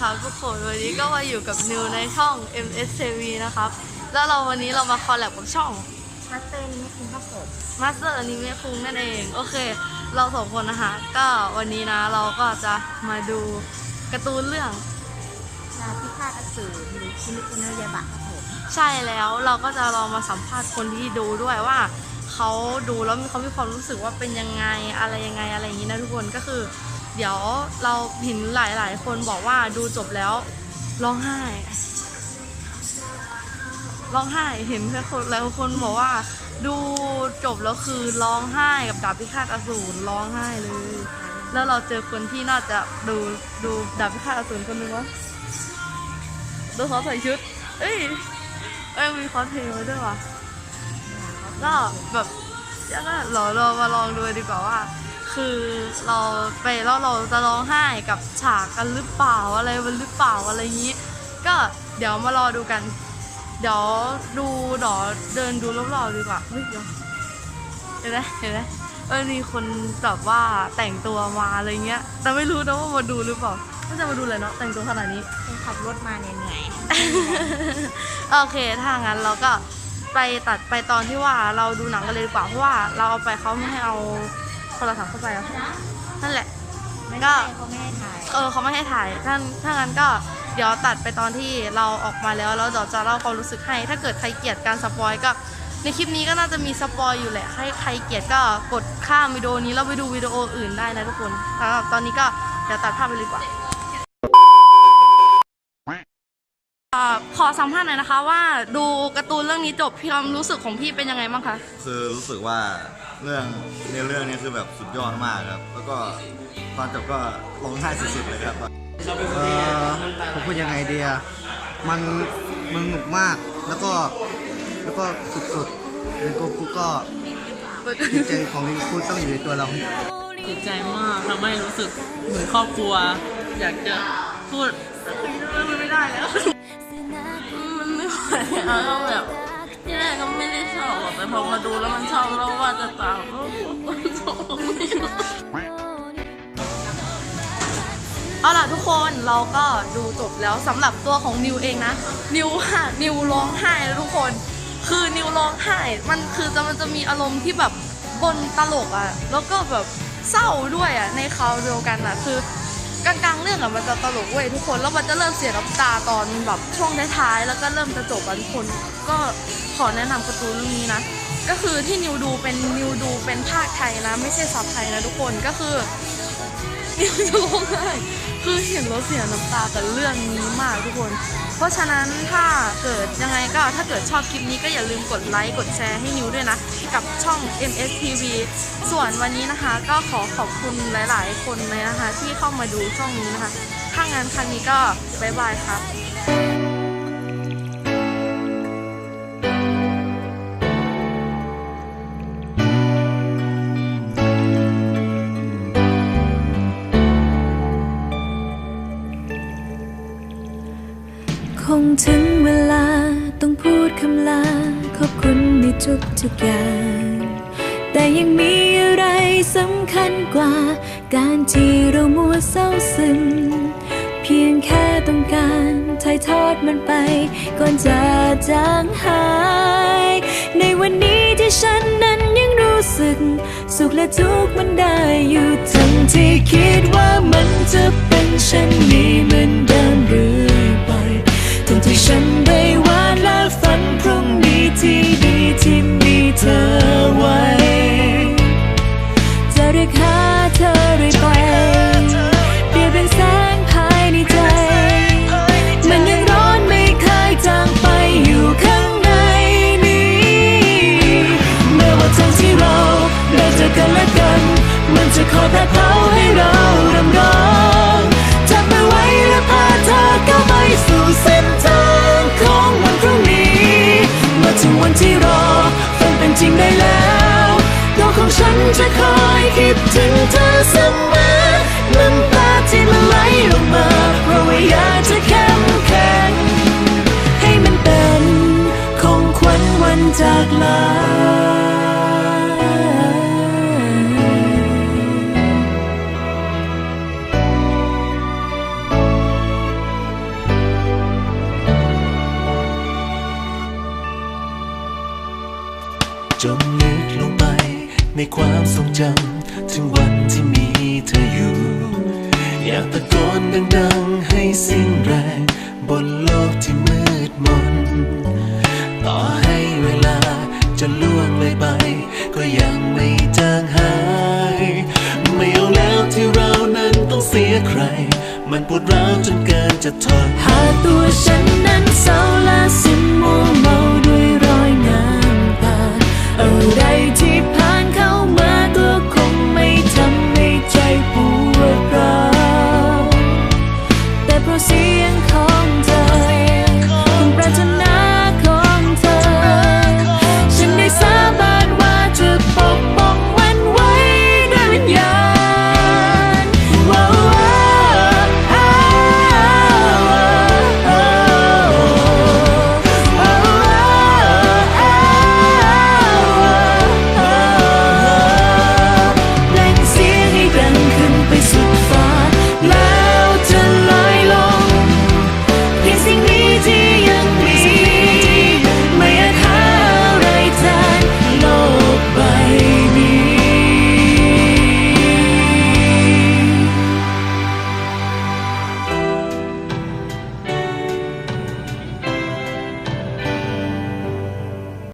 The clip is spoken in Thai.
ครับทุกคนวันนี้ก็มาอยู่กับนิวในช่อง MSTV นะครับ แล้วเราวันนี้เรามาคอลแลบกับช่องมาสเตอร์นี่คุณครับผม Master Anime คุงนั่นเอง โอเค เราสองคนนะคะก็วันนี้นะเราก็จะมาดูการ์ตูนเรื่องนาพิฆาตอสูรหรือชิมิคุโนะยาบะครับผมใช่แล้วเราก็จะลองมาสัมภาษณ์คนที่ดูด้วยว่าเขาดูแล้วมีเขามีความรู้สึกว่าเป็นยังไงอะไรยังไงอะไรอย่างนี้นะทุกคนก็คือ เดี๋ยวเราเห็นหลาย ๆ คนบอกว่าดูจบแล้วร้องไห้ร้องไห้เห็นแค่คนแล้วคนบอกว่า ดูจบแล้วคือร้องไห้กับดาบพิฆาตอสูรร้องไห้เลย แล้วเราเจอคนที่น่าจะดูดูดาบพิฆาตอสูรคนหนึงวะดูเขาใส่ชุด เอ้ยเอ้ยมีคอสเพลย์ไว้ด้วยวะก็แบบยังก็เราเรามาลองดูดีกว่าว่า คือเราไปแล้วเราจะร้องไห้กับฉากกันหรือเปล่าอะไรมันหรือเปล่าอะไรอย่างนี้ ก็เดี๋ยวมารอดูกัน เดี๋ยวดูเดี๋ยวเดินดูรอบๆดีกว่าเฮ้ยเดี๋ยวเห็นไหมเห็นไหมเออมีคนแบบว่าแต่งตัวมาอะไรเงี้ย แต่ไม่รู้นะว่ามาดูหรือเปล่าน่าจะมาดูเลยเนาะแต่งตัวขนาดนี้คุณขับรถมาเหนื่อยโอเคถ้างั้นเราก็ไปตัดไปตอนที่ว่าเราดูหนังกันเลยดีกว่าเพราะว่าเราเอาไปเขาไม่ให้เอา โทรศัพท์เข้าไปอะนั่นแหละๆไม่ก็ได้เขาไม่ให้ถ่ายเออเขาไม่ให้ถ่ายถ้าถ้างั้นก็เดี๋ยวตัดไปตอนที่เราออกมาแล้วแล้วเดี๋ยวจะเล่าความรู้สึกให้ ถ้าเกิดใครเกลียดการสปอยก็ ในคลิปนี้ก็น่าจะมีสปอยอยู่แหละใครใครเกลียดก็กดข้ามวิดีโอนี้แล้วไปดูวิดีโออื่นได้นะทุกคนสำหรับตอนนี้ก็เดี๋ยวตัดภาพไปเลยดีกว่าอ่าขอสัมภาษณ์หน่อยนะคะว่าดูการ์ตูนเรื่องนี้จบพี่ความรู้สึกของพี่เป็นยังไงบ้างคะ คือรู้สึกว่า เรื่องในเรื่องนี้คือแบบสุดยอดมากครับ แล้วก็ตอนจบก็ร้องไห้สุดๆเลยครับเออผมพูดยังไงดีอะมันมันหนุกมาก แล้วก็แล้วก็สุดๆเรนโกคุก็จิตใจของเรนโกคุต้องอยู่ในตัวเรา ดีใจมากทำให้รู้สึกเหมือนครอบครัว อยากจะพูดมันไม่ได้แล้ว มันไม่ไหวอะก็แบบที่แรกก็ไม่ แต่พอมาดูแล้วมันชอบแล้วว่าจะตามแล้วมันชอบเอาล่ะทุกคนเราก็ดูจบแล้วสำหรับตัวของนิวเองนะ นิวค่ะนิวร้องไห้แล้วทุกคน คือนิวร้องไห้ มันคือจะมันจะมีอารมณ์ที่แบบบนตลกอะ่ะ แล้วก็แบบเศร้าด้วยอะ่ะในคราวเดียวกันอะ่ะคือกลางๆเรื่องอะ่ะมันจะตลกเว้ยทุกคนแล้วมันจะเริ่มเสียน้ำตาตอนแบบช่วงท้ายๆแล้วก็เริ่มจะจบอะทุกคน ก็ขอแนะนำการ์ตูนเรื่องนี้นะ ก็คือที่นิวดูเป็นนิวดูเป็นภาคไทยนะ ไม่ใช่ซับไทยนะทุกคนก็คือนิวจะร้องไห้คือเห็นแล้วเสียน้ำตากับเรื่องนี้มากทุกคน เพราะฉะนั้นถ้าเกิดยังไงก็ถ้าเกิดชอบคลิปนี้ก็อย่าลืมกดไลค์กดแชร์ให้นิวด้วยนะ กับช่อง MSTV ส่วนวันนี้นะคะ ก็ขอขอบคุณหลาย ๆ คนเลยนะคะ ที่เข้ามาดูช่องนี้นะคะ ถ้างั้นครั้งนี้ก็บ๊ายบายครับ ทุกทุกอย่าง แต่ยังมีอะไรสำคัญกว่า การที่เรามัวเศร้าซึม เพียงแค่ต้องการถ่ายทอดมันไป ก่อนจะจางหาย ในวันนี้ที่ฉันนั้นยังรู้สึก สุขและทุกข์มันได้อยู่ทั้งที่คิดว่ามันจะเป็นเช่นนี้เหมือนเดิมเรื่อยไปทั้งที่ฉัน น้ำตาที่มัไหลลงมาเพราะว่าอยากจะเข้มแข็งให้มันเป็นของขวัญวันจากลาจมลึกลงไป ในความทรงจำถึงวันที่มีเธออยู่ อยากตะโกนดังๆ ให้สิ้นแรง บนโลกที่มืดมน ต่อให้เวลาจะล่วงเลยไป ก็ยังไม่จางหาย ไม่เอาแล้วที่เรานั้นต้องเสียใคร มันปวดร้าวจนเกินจะทนหาตัวฉัน เพราะเสียงของ